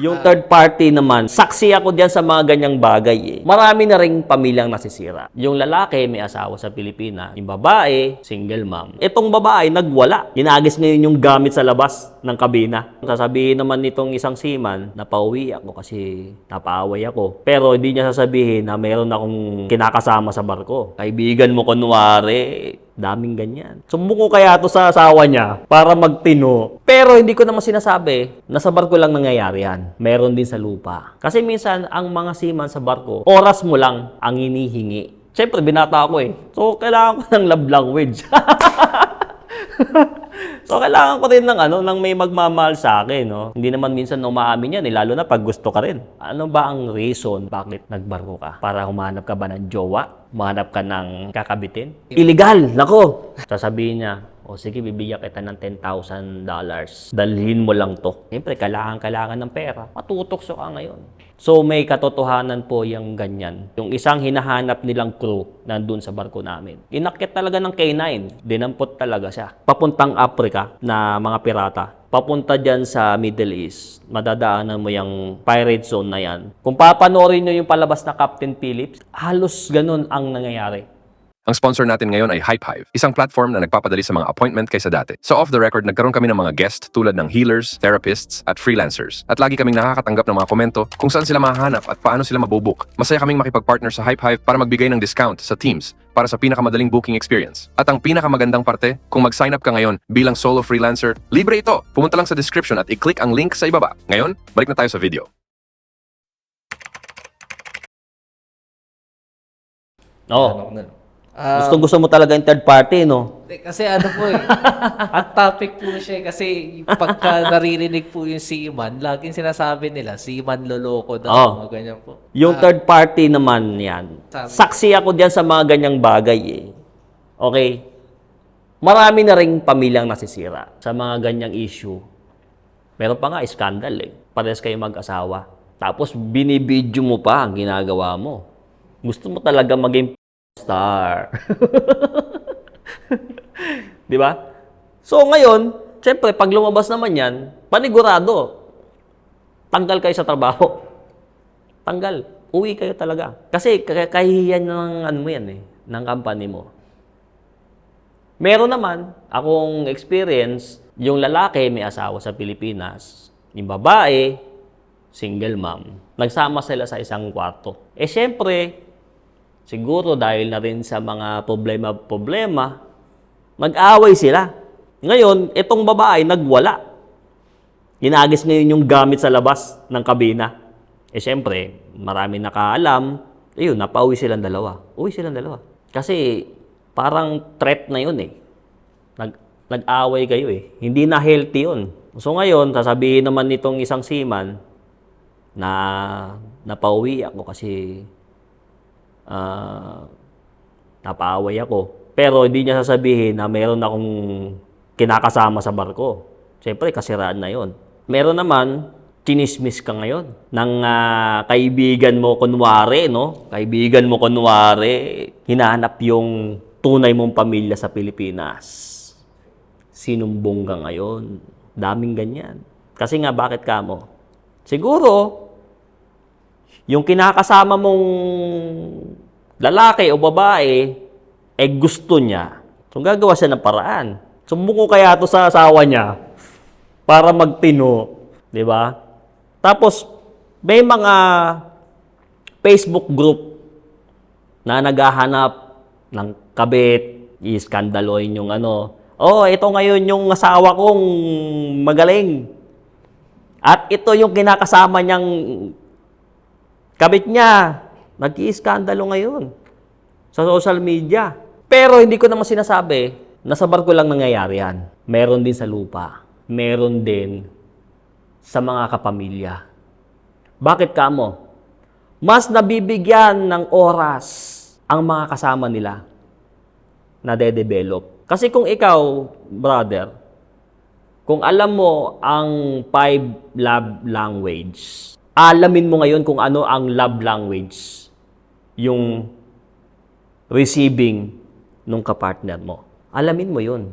Yung third party naman, saksi ako diyan sa mga ganyang bagay eh. Marami na ring pamilyang nasisira. Yung lalaki may asawa sa Pilipinas, yung babae single mom. Itong babae nagwala. Ginagis ngayon yung gamit sa labas ng kabina. Sasabihin naman nitong isang seaman na pauwi ako kasi napaaway ako. Pero hindi niya sasabihin na meron akong kinakasama sa barko. Kaibigan mo kunwari, Daming ganyan. Sumbong ko kaya to sa asawa niya para magtino. Pero hindi ko naman sinasabi na sa barko lang nangyayari yan. Meron din sa lupa. Kasi minsan, ang mga seaman sa barko, oras mo lang ang hinihingi. Siyempre, binata ako eh. So, kailangan ko ng love language. so, kailangan ko rin ng, ano, ng may magmamahal sa akin. No? Hindi naman minsan umaamin yan, eh, lalo na pag gusto ka rin. Ano ba ang reason bakit nagbarko ka? Para humanap ka ba ng jowa? Humanap ka ng kakabitin? Illegal! Nako! Sasabihin niya, o sige, bibigyan kita ng $10,000. Dalhin mo lang to. Siyempre, kailangan-kailangan ng pera. Matutokso ka ngayon. So, may katotohanan po yung ganyan. Yung isang hinahanap nilang crew nandun sa barko namin. Inakit talaga ng K9. Dinampot talaga siya. Papuntang Africa na mga pirata. Papunta dyan sa Middle East. Madadaanan mo yung pirate zone na yan. Kung papanoorin nyo yung palabas na Captain Phillips, halos ganun ang nangyayari. Ang sponsor natin ngayon ay HypeHive, isang platform na nagpapadali sa mga appointment kaysa dati. So off the record, nagkaroon kami ng mga guest tulad ng healers, therapists, at freelancers. At lagi kaming nakakatanggap ng mga komento kung saan sila mahanap at paano sila mabubook. Masaya kaming makipag-partner sa HypeHive para magbigay ng discount sa teams para sa pinakamadaling booking experience. At ang pinakamagandang parte, kung mag-sign up ka ngayon bilang solo freelancer, libre ito. Pumunta lang sa description at i-click ang link sa ibaba. Ngayon, balik na tayo sa video. Oo. Ah, Gusto gusto mo talaga yung third party, no? kasi ano po eh, ang topic po siya eh, kasi pagka naririnig po yung seaman, laging sinasabi nila, seaman loloko daw, mga ganyan po. Yung third party naman yan. Sabi- Saksi ako diyan sa mga ganyang bagay eh. Okay? Marami na ring pamilyang nasisira sa mga ganyang issue. Meron pa nga scandal eh. Pares kayo mag-asawa. Tapos binibidyo mo pa ang ginagawa mo. Gusto mo talaga maging star. Di ba? So ngayon, syempre pag lumabas naman yan, panigurado. Tanggal kayo sa trabaho. Tanggal. Uwi kayo talaga. Kasi kahihiyan ng ano mo yan eh, ng company mo. Meron naman akong experience, yung lalaki may asawa sa Pilipinas, yung babae, single mom. Nagsama sila sa isang kwarto. Eh syempre, siguro dahil na rin sa mga problema-problema, mag-away sila. Ngayon, itong babae nagwala. Ginagis ngayon yung gamit sa labas ng kabina. Eh syempre, marami nakaalam. Ayun, napauwi silang dalawa. Uwi silang dalawa. Kasi parang threat na yun eh. Nag, nag-away kayo eh. Hindi na healthy yun. So ngayon, sasabihin naman nitong isang seaman na napauwi ako kasi ah, napaaway ako. Pero hindi niya sasabihin na meron akong kinakasama sa barko. Siyempre, kasiraan na yon. Meron naman, chinismis ka ngayon ng ah, kaibigan mo kunwari, no? Kaibigan mo kunwari, hinahanap yung tunay mong pamilya sa Pilipinas. Sinumbong ka ngayon. Daming ganyan. Kasi nga, bakit ka mo? Siguro, yung kinakasama mong lalaki o babae, eh gusto niya. So gagawa siya ng paraan. Sumbong ko kaya to sa asawa niya para magtino, di ba? Tapos may mga Facebook group na naghahanap ng kabit, i-skandaloin yung ano. Oh, ito ngayon yung asawa kong magaling. At ito yung kinakasama niyang kabit niya. Nag-iiskandalo ngayon sa social media. Pero hindi ko naman sinasabi na sa barko lang nangyayari yan. Meron din sa lupa. Meron din sa mga kapamilya. Bakit kamo? Mas nabibigyan ng oras ang mga kasama nila na de-develop. Kasi kung ikaw, brother, kung alam mo ang five love language, alamin mo ngayon kung ano ang love language yung receiving nung kapartner mo. Alamin mo yun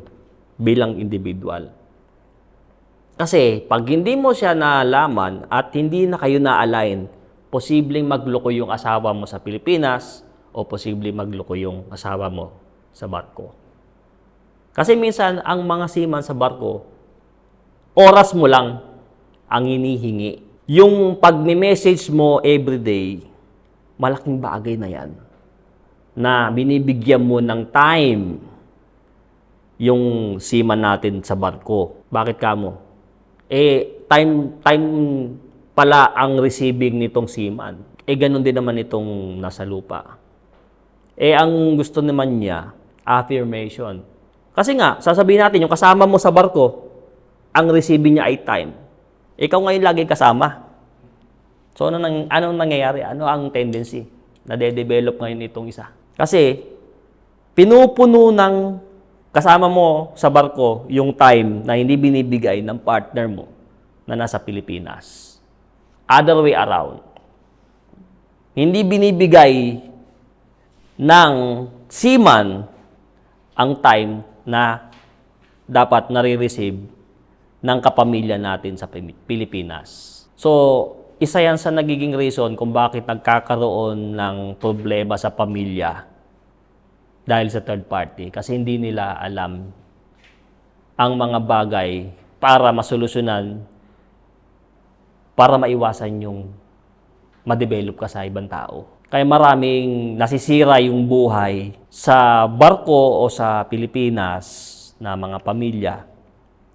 bilang individual. Kasi pag hindi mo siya nalaman at hindi na kayo na-align, posibleng magloko yung asawa mo sa Pilipinas o posibleng magloko yung asawa mo sa barko. Kasi minsan, ang mga seaman sa barko, oras mo lang ang hinihingi. Yung pag-message mo everyday, malaking bagay na yan. Na binibigyan mo ng time yung seaman natin sa barko. Bakit kamo? Eh, time, time pala ang receiving nitong seaman. Eh, ganun din naman itong nasa lupa. Eh, ang gusto naman niya, affirmation. Kasi nga, sasabihin natin, yung kasama mo sa barko, ang receiving niya ay time. Ikaw ngayon lagi kasama. So, ano nang, anong nangyayari? Ano ang tendency na de-develop ngayon itong isa? Kasi, pinupuno ng kasama mo sa barko yung time na hindi binibigay ng partner mo na nasa Pilipinas. Other way around. Hindi binibigay ng seaman ang time na dapat nare-receive ng kapamilya natin sa Pilipinas. So, isa yan sa nagiging reason kung bakit nagkakaroon ng problema sa pamilya dahil sa third party kasi hindi nila alam ang mga bagay para masolusyonan para maiwasan yung ma-develop ka sa ibang tao. Kaya maraming nasisira yung buhay sa barko o sa Pilipinas na mga pamilya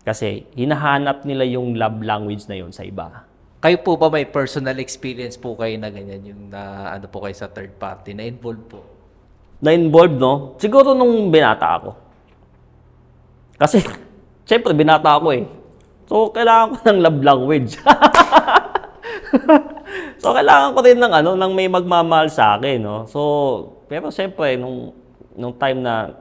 kasi hinahanap nila yung love language na yon sa iba. Kayo po ba may personal experience po kayo na ganyan, yung na ano po kayo sa third party, na involved po? Na-involved, no? Siguro nung binata ako. Kasi, syempre, binata ako eh. So, kailangan ko ng love language. so, kailangan ko rin ng ano, ng may magmamahal sa akin, no? So, pero syempre, nung, nung time na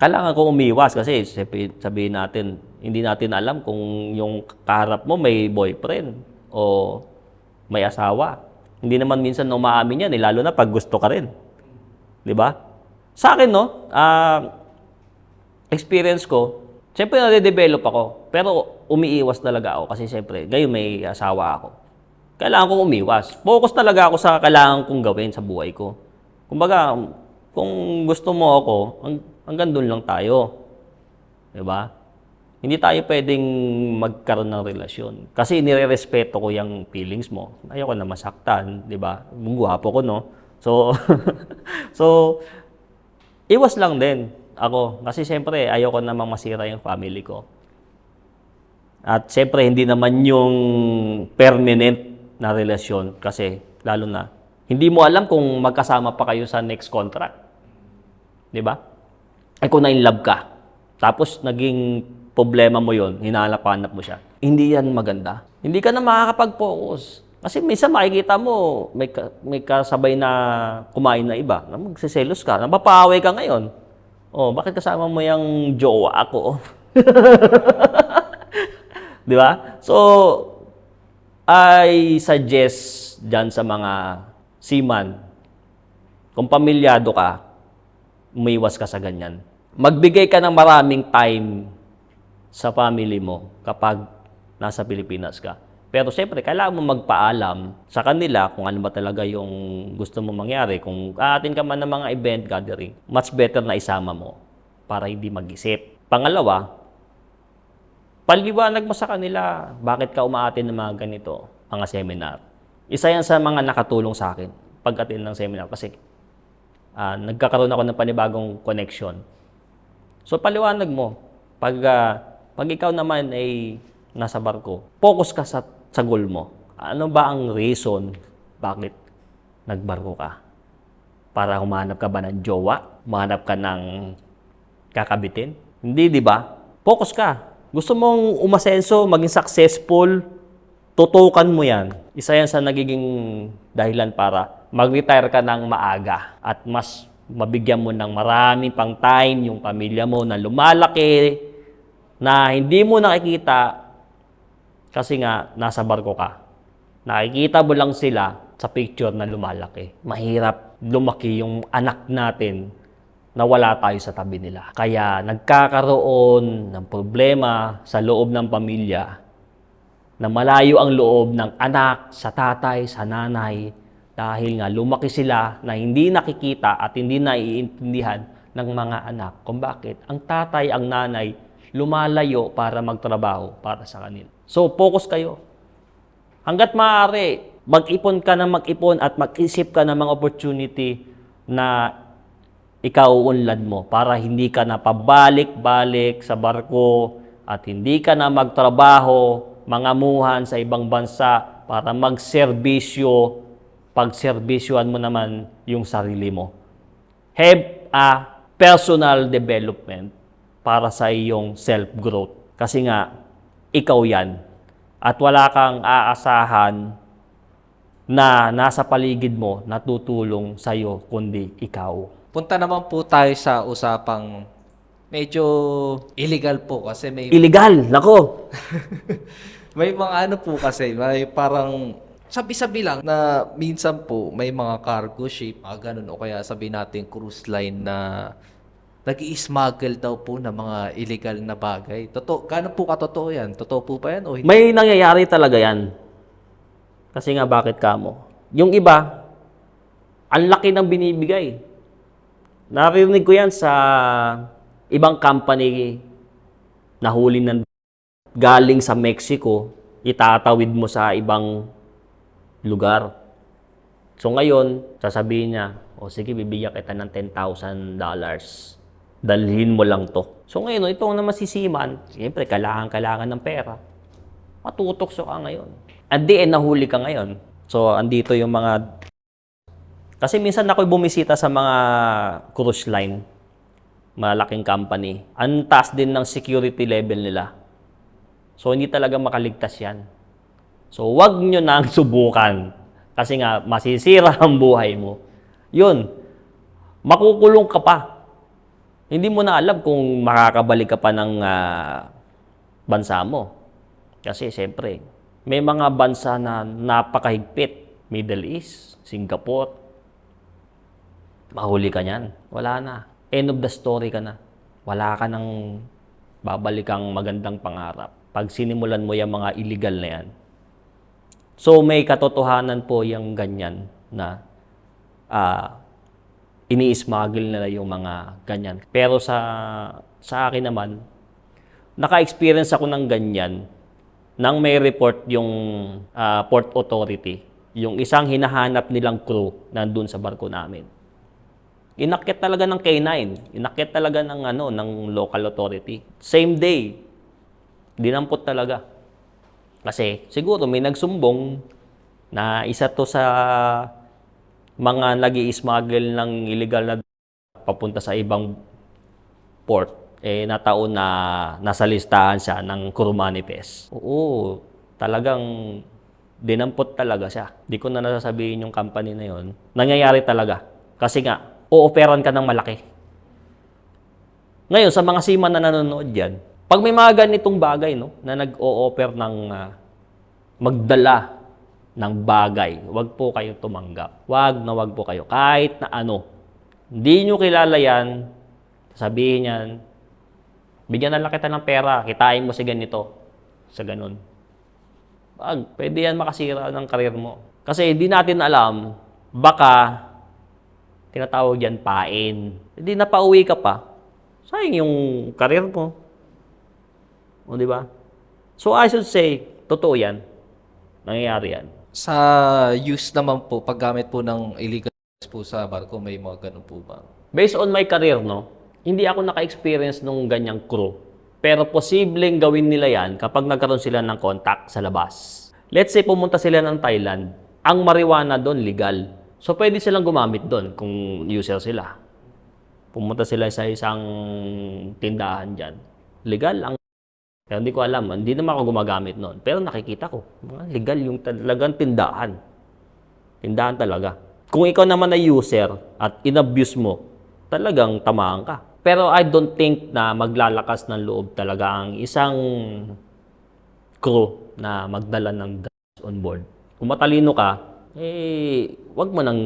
kailangan ko umiwas kasi sabihin natin, hindi natin alam kung yung kaharap mo may boyfriend o may asawa. Hindi naman minsan umaamin yan, eh, lalo na pag gusto ka rin. Di ba? Sa akin, no, ah, experience ko, siyempre nade-develop ako. Pero umiiwas talaga ako kasi siyempre, gayon may asawa ako. Kailangan kong umiwas. Focus talaga ako sa kailangan kong gawin sa buhay ko. Kumbaga, kung gusto mo ako, ang, hanggang doon lang tayo. Di ba? Hindi tayo pwedeng magkaroon ng relasyon. Kasi nire-respeto ko yung feelings mo. Ayoko na masaktan, di ba? Gwapo ko, no? So, so, iwas lang din ako. Kasi siyempre, ayoko namang masira yung family ko. At siyempre, hindi naman yung permanent na relasyon kasi lalo na, hindi mo alam kung magkasama pa kayo sa next contract. Di ba? Ay kung na-in love ka, tapos naging problema mo yon, hinahanap-hanap mo siya, hindi yan maganda. Hindi ka na makakapag-focus. Kasi minsan makikita mo, may, ka- may kasabay na kumain na iba, magsiselos ka, napapaaway ka ngayon. Oh, bakit kasama mo yung jowa ako? Di ba? So, I suggest dyan sa mga seaman, kung pamilyado ka, umiwas ka sa ganyan. Magbigay ka ng maraming time sa family mo kapag nasa Pilipinas ka. Pero siyempre, kailangan mo magpaalam sa kanila kung ano ba talaga yung gusto mo mangyari. Kung aatin ka man ng mga event gathering, much better na isama mo para hindi mag-isip. Pangalawa, paliwanag mo sa kanila bakit ka umaatin ng mga ganito, mga seminar. Isa yan sa mga nakatulong sa akin pag-attend ng seminar kasi ah, nagkakaroon ako ng panibagong connection. So paliwanag mo, pag, ah, pag ikaw naman ay nasa barko, focus ka sa, sa goal mo. Ano ba ang reason bakit nagbarko ka? Para humanap ka ba ng jowa? Humanap ka ng kakabitin? Hindi, di ba? Focus ka. Gusto mong umasenso, maging successful, tutukan mo yan. Isa yan sa nagiging dahilan para mag-retire ka ng maaga at mas mabigyan mo ng marami pang time yung pamilya mo na lumalaki na hindi mo nakikita kasi nga nasa barko ka. Nakikita mo lang sila sa picture na lumalaki. Mahirap lumaki yung anak natin na wala tayo sa tabi nila. Kaya nagkakaroon ng problema sa loob ng pamilya na malayo ang loob ng anak sa tatay, sa nanay, dahil nga lumaki sila na hindi nakikita at hindi naiintindihan ng mga anak kung bakit ang tatay, ang nanay, lumalayo para magtrabaho para sa kanila. So, focus kayo. Hanggat maaari, mag-ipon ka na mag-ipon at mag-isip ka ng mga opportunity na ikaw unlad mo para hindi ka na pabalik-balik sa barko at hindi ka na magtrabaho, mangamuhan sa ibang bansa para magserbisyo, pagserbisyoan mo naman yung sarili mo. Have a personal development para sa iyong self-growth. Kasi nga, ikaw yan. At wala kang aasahan na nasa paligid mo na tutulong sa'yo, kundi ikaw. Punta naman po tayo sa usapang medyo illegal po kasi may Illegal, nako. may mga ano po kasi may parang sabi-sabi lang na minsan po may mga cargo ship, mga ganun o kaya sabi natin cruise line na nag smuggle daw po ng mga illegal na bagay. Totoo, gaano po katotoo yan? Totoo po ba yan o hindi? May nangyayari talaga yan. Kasi nga, bakit kamo? Yung iba, ang laki ng binibigay. Narinig ko yan sa ibang company na huli ng galing sa Mexico, itatawid mo sa ibang lugar. So ngayon, sasabihin niya, o sige, bibigyan kita ng $10,000. Dalhin mo lang to. So ngayon, ito na masisiman, siyempre, kailangan-kailangan ng pera. Matutokso ka ngayon. At di, eh, nahuli ka ngayon. So, andito yung mga... Kasi minsan ako'y bumisita sa mga cruise line, malaking company. Ang taas din ng security level nila. So, hindi talaga makaligtas yan. So, wag nyo nang subukan. Kasi nga, masisira ang buhay mo. Yun, makukulong ka pa. Hindi mo na alam kung makakabalik ka pa ng ah, bansa mo. Kasi, siyempre, may mga bansa na napakahigpit. Middle East, Singapore. Mahuli ka niyan. Wala na. End of the story ka na. Wala ka nang babalikang magandang pangarap. Pag sinimulan mo yung mga illegal na yan, So may katotohanan po yung ganyan na ah ini-smuggle nila yung mga ganyan. Pero sa sa akin naman, naka-experience ako ng ganyan nang may report yung ah, port authority, yung isang hinahanap nilang crew nandun sa barko namin. Inakit talaga ng K9, inakit talaga ng ano ng local authority. Same day, dinampot talaga. Kasi siguro may nagsumbong na isa to sa mga nag smuggle ng illegal na papunta sa ibang port. Eh, nataon na nasa listahan siya ng crew manifest. Oo, talagang dinampot talaga siya. Di ko na nasasabihin yung company na yon. Nangyayari talaga. Kasi nga, o-operan ka ng malaki. Ngayon, sa mga seaman na nanonood dyan, pag may mga ganitong bagay, no, na nag-o-offer ng ah, magdala ng bagay, wag po kayo tumanggap. Wag na wag po kayo. Kahit na ano. Hindi nyo kilala yan, sabihin yan, bigyan na lang kita ng pera, kitain mo si ganito. Sa ganun. Wag, pwede yan makasira ng karir mo. Kasi hindi natin alam, baka tinatawag yan pain. Hindi na pauwi ka pa, sayang yung karir mo. O, di ba? So, I should say, totoo yan. Nangyayari yan. Sa use naman po, paggamit po ng illegal po sa barko, may mga ganun po ba? Based on my career, no, hindi ako naka-experience nung ganyang crew. Pero posibleng gawin nila yan kapag nagkaroon sila ng contact sa labas. Let's say pumunta sila ng Thailand, ang marijuana doon legal. So pwede silang gumamit doon kung user sila. Pumunta sila sa isang tindahan dyan. Legal ang Pero hindi ko alam, hindi naman ako gumagamit noon. Pero nakikita ko, mga legal yung talagang tindahan. Tindahan talaga. Kung ikaw naman na user at inabuse mo, talagang tamaan ka. Pero I don't think na maglalakas ng loob talaga ang isang crew na magdala ng drugs on board. Kung matalino ka, eh, wag mo nang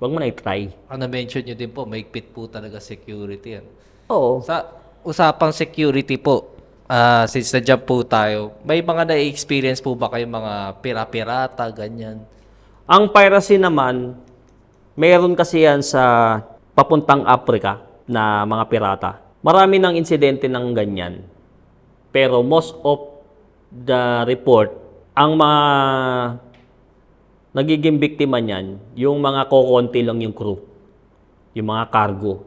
wag mo na i-try. Ang na-mention nyo din po, may pit po talaga security yan. Oo. Sa usapang security po, Ah, since na po tayo, may mga na-experience po ba kayo mga pira-pirata, ganyan? Ang piracy naman, meron kasi yan sa papuntang Africa na mga pirata. Marami ng insidente ng ganyan. Pero most of the report, ang mga nagiging biktima niyan, yung mga kokonti lang yung crew, yung mga cargo.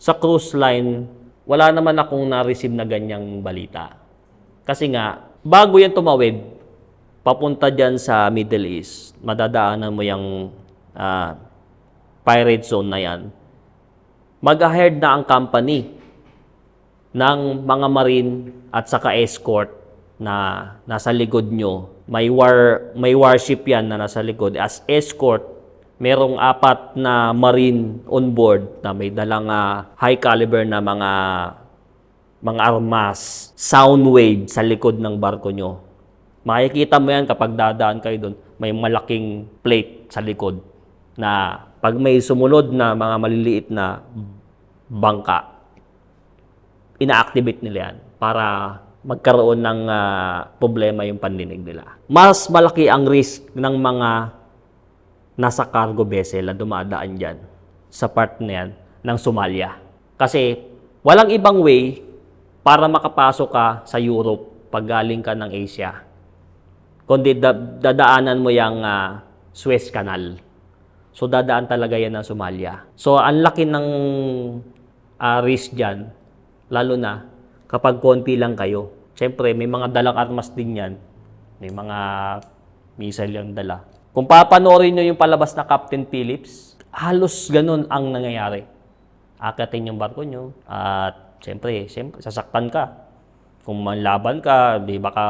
Sa cruise line, wala naman akong na-receive na ganyang balita. Kasi nga, bago yan tumawid, papunta dyan sa Middle East, madadaanan mo yung ah, pirate zone na yan. Mag-ahead na ang company ng mga marine at saka escort na nasa likod nyo. May war may warship yan na nasa likod as escort. Merong apat na marine on board na may dalang ah, high caliber na mga mga armas, sound wave sa likod ng barko nyo. Makikita mo yan kapag dadaan kayo doon, may malaking plate sa likod na pag may sumunod na mga maliliit na bangka, ina-activate nila yan para magkaroon ng ah, problema yung pandinig nila. Mas malaki ang risk ng mga nasa cargo vessel na dumadaan dyan sa part na yan ng Somalia. Kasi walang ibang way para makapasok ka sa Europe pag galing ka ng Asia. Kundi da- dadaanan mo yung ah, Suez Canal. So dadaan talaga yan ng Somalia. So ang laki ng ah, risk dyan, lalo na kapag konti lang kayo. Siyempre, may mga dalang armas din yan. May mga missile yung dala. Kung papanoorin nyo yung palabas na Captain Phillips, halos ganun ang nangyayari. Akatin yung barko nyo at siyempre, siyempre sasaktan ka. Kung manlaban ka, di baka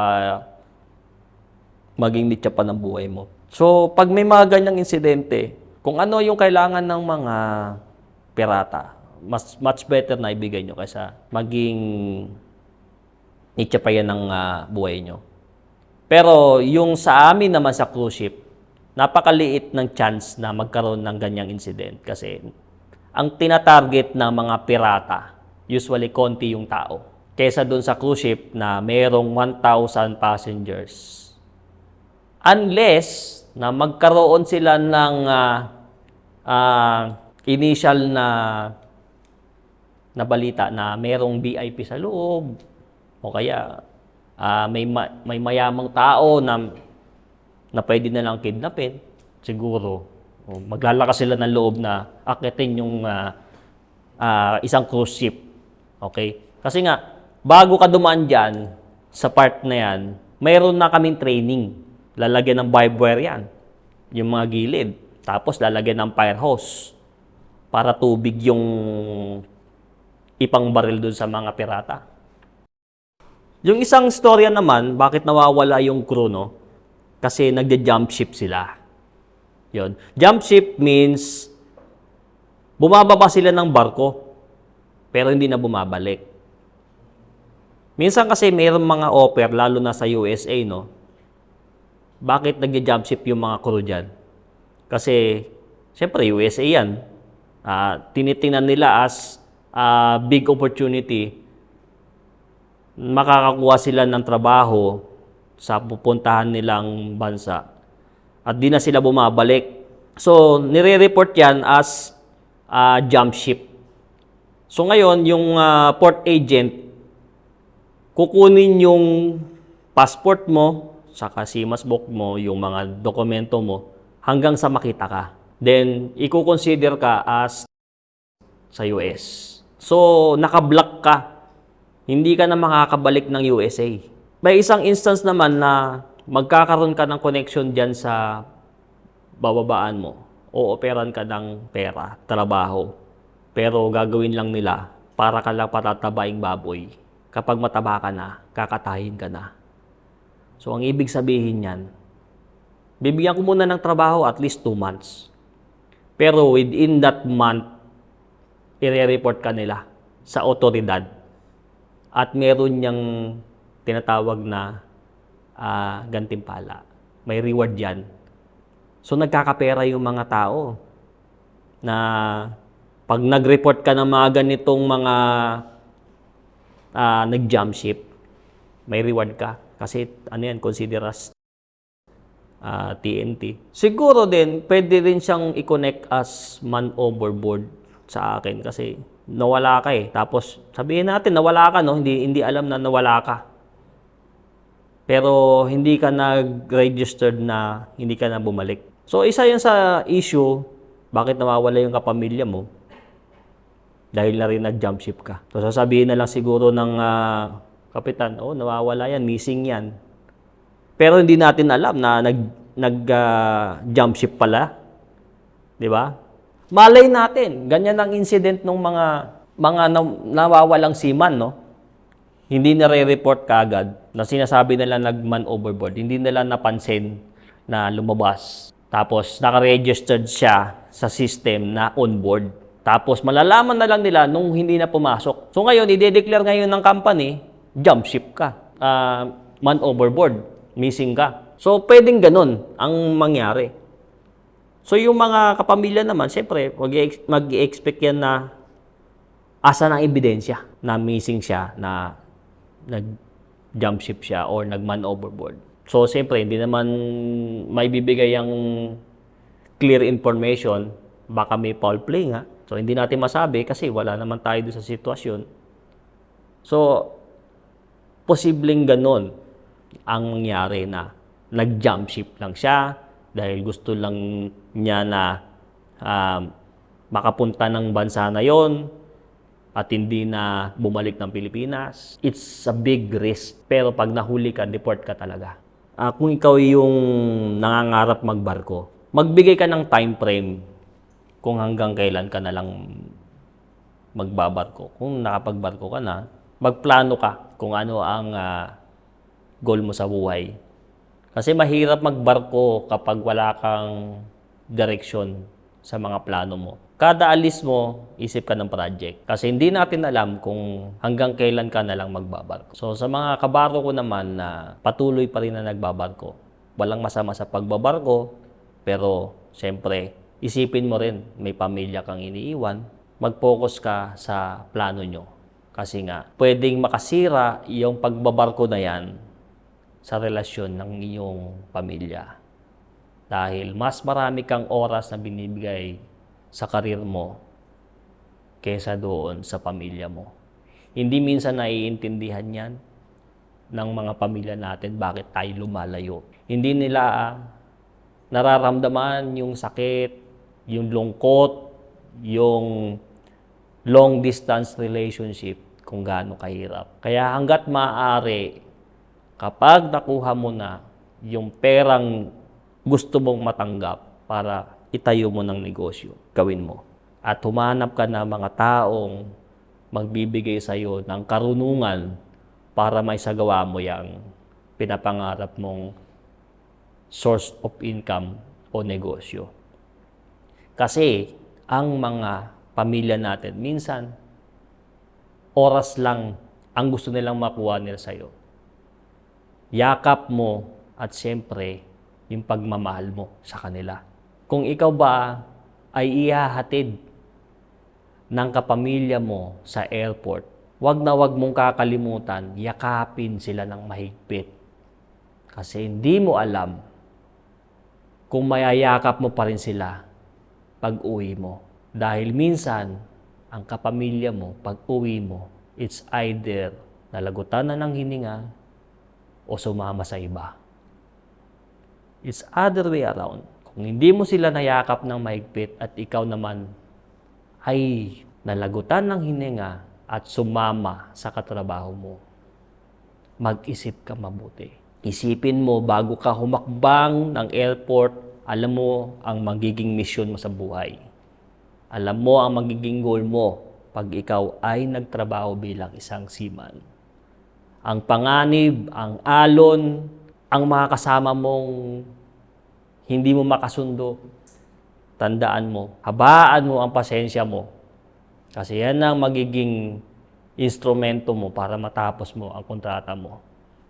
maging litya pa ng buhay mo. So, pag may mga ganyang insidente, kung ano yung kailangan ng mga pirata, mas much better na ibigay nyo kaysa maging litya pa yan ng ah, buhay nyo. Pero yung sa amin naman sa cruise ship, napakaliit ng chance na magkaroon ng ganyang incident kasi ang tinatarget ng mga pirata, usually konti yung tao. Kesa doon sa cruise ship na mayroong 1,000 passengers. Unless na magkaroon sila ng ah, ah, initial na na balita na merong VIP sa loob o kaya ah, may ma- may mayamang tao na na pwede na lang kidnapin siguro o maglalakas sila ng loob na akitin yung ah, ah, isang cruise ship okay kasi nga bago ka dumaan diyan sa part na yan mayroon na kaming training lalagyan ng barbed wire yan yung mga gilid tapos lalagyan ng fire hose para tubig yung ipang baril doon sa mga pirata. Yung isang storya naman, bakit nawawala yung crew, no? Kasi nagja-jump ship sila. Yon. Jump ship means bumababa sila ng barko pero hindi na bumabalik. Minsan kasi mayroong mga offer, lalo na sa USA, no? Bakit nagja-jump ship yung mga crew dyan? Kasi, siyempre, USA yan. Ah, tinitingnan nila as ah, big opportunity makakakuha sila ng trabaho sa pupuntahan nilang bansa at di na sila bumabalik. So, nire-report yan as ah, jump ship. So, ngayon, yung ah, port agent, kukunin yung passport mo, saka simas book mo, yung mga dokumento mo, hanggang sa makita ka. Then, i-consider ka as sa US. So, naka-block ka. Hindi ka na makakabalik ng USA. May isang instance naman na magkakaroon ka ng connection dyan sa bababaan mo. O operan ka ng pera, trabaho. Pero gagawin lang nila para ka lang patatabaing baboy. Kapag mataba ka na, kakatahin ka na. So, ang ibig sabihin yan, bibigyan ko muna ng trabaho at least 2 months. Pero within that month, i-report ka nila sa otoridad. At meron niyang tinatawag na ah, gantimpala. May reward yan. So nagkakapera yung mga tao na pag nag-report ka ng mga ganitong mga ah, nag-jump ship, may reward ka. Kasi ano yan, consider as ah, TNT. Siguro din, pwede rin siyang i-connect as man overboard sa akin kasi nawala ka eh. Tapos sabihin natin nawala ka no, hindi hindi alam na nawala ka. Pero hindi ka nag-registered na hindi ka na bumalik. So isa 'yan sa issue bakit nawawala yung kapamilya mo dahil na rin nag-jump ship ka. So sasabihin na lang siguro ng ah, kapitan, oh nawawala yan, missing yan. Pero hindi natin alam na nag nag ah, jump ship pala. 'Di ba? Malay natin, ganyan ang incident ng mga mga na- nawawalang seaman, no? Hindi na re-report kaagad na sinasabi nila nag-man overboard. Hindi nila napansin na lumabas. Tapos naka-registered siya sa system na on-board. Tapos malalaman na lang nila nung hindi na pumasok. So ngayon, ide-declare ngayon ng company, jump ship ka. Ah, man overboard, missing ka. So pwedeng ganun ang mangyari. So yung mga kapamilya naman, siyempre, mag- mag-expect yan na asa ng ebidensya na missing siya, na nag-jump ship siya or nag-man overboard. So siyempre, hindi naman may bibigay ang clear information, baka may foul play nga. So hindi natin masabi kasi wala naman tayo doon sa sitwasyon. So, posibleng ganun ang mangyari na nag-jump ship lang siya dahil gusto lang niya na um, makapunta ng bansa na yon at hindi na bumalik ng Pilipinas. It's a big risk. Pero pag nahuli ka, deport ka talaga. Ah, kung ikaw yung nangangarap magbarko, magbigay ka ng time frame kung hanggang kailan ka na lang magbabarko. Kung nakapagbarko ka na, magplano ka kung ano ang ah, goal mo sa buhay. Kasi mahirap magbarko kapag wala kang direksyon sa mga plano mo. Kada alis mo, isip ka ng project. Kasi hindi natin alam kung hanggang kailan ka na lang magbabarko. So sa mga kabaro ko naman na patuloy pa rin na nagbabarko, walang masama sa pagbabarko, pero siyempre, isipin mo rin, may pamilya kang iniiwan, mag-focus ka sa plano nyo. Kasi nga, pwedeng makasira yung pagbabarko na yan sa relasyon ng iyong pamilya. Dahil mas marami kang oras na binibigay sa karir mo kesa doon sa pamilya mo. Hindi minsan naiintindihan yan ng mga pamilya natin bakit tayo lumalayo. Hindi nila ah, nararamdaman yung sakit, yung lungkot, yung long distance relationship kung gaano kahirap. Kaya hanggat maaari, kapag nakuha mo na yung perang gusto mong matanggap para itayo mo ng negosyo, gawin mo. At humanap ka na mga taong magbibigay sa iyo ng karunungan para may sagawa mo yang pinapangarap mong source of income o negosyo. Kasi ang mga pamilya natin, minsan, oras lang ang gusto nilang makuha nila sa iyo. Yakap mo at siyempre, yung pagmamahal mo sa kanila. Kung ikaw ba ay ihahatid ng kapamilya mo sa airport, wag na wag mong kakalimutan, yakapin sila ng mahigpit. Kasi hindi mo alam kung mayayakap mo pa rin sila pag uwi mo. Dahil minsan, ang kapamilya mo, pag uwi mo, it's either nalagutan na ng hininga o sumama sa iba. It's other way around. Kung hindi mo sila nayakap ng mahigpit at ikaw naman ay nalagutan ng hininga at sumama sa katrabaho mo, mag-isip ka mabuti. Isipin mo bago ka humakbang ng airport, alam mo ang magiging misyon mo sa buhay. Alam mo ang magiging goal mo pag ikaw ay nagtrabaho bilang isang seaman. Ang panganib, ang alon, ang mga kasama mong hindi mo makasundo, tandaan mo, habaan mo ang pasensya mo. Kasi yan ang magiging instrumento mo para matapos mo ang kontrata mo.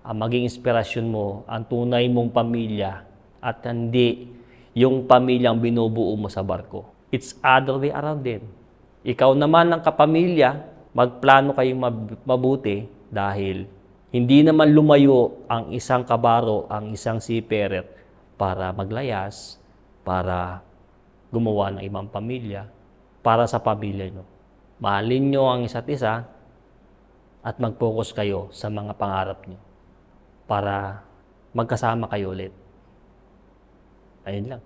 Ang maging inspirasyon mo, ang tunay mong pamilya at hindi yung pamilyang binubuo mo sa barko. It's other way around din. Ikaw naman ang kapamilya, magplano kayong mab- mabuti dahil hindi naman lumayo ang isang kabaro, ang isang seafarer para maglayas, para gumawa ng ibang pamilya, para sa pamilya nyo. Mahalin nyo ang isa't isa at mag-focus kayo sa mga pangarap nyo para magkasama kayo ulit. Ayun lang.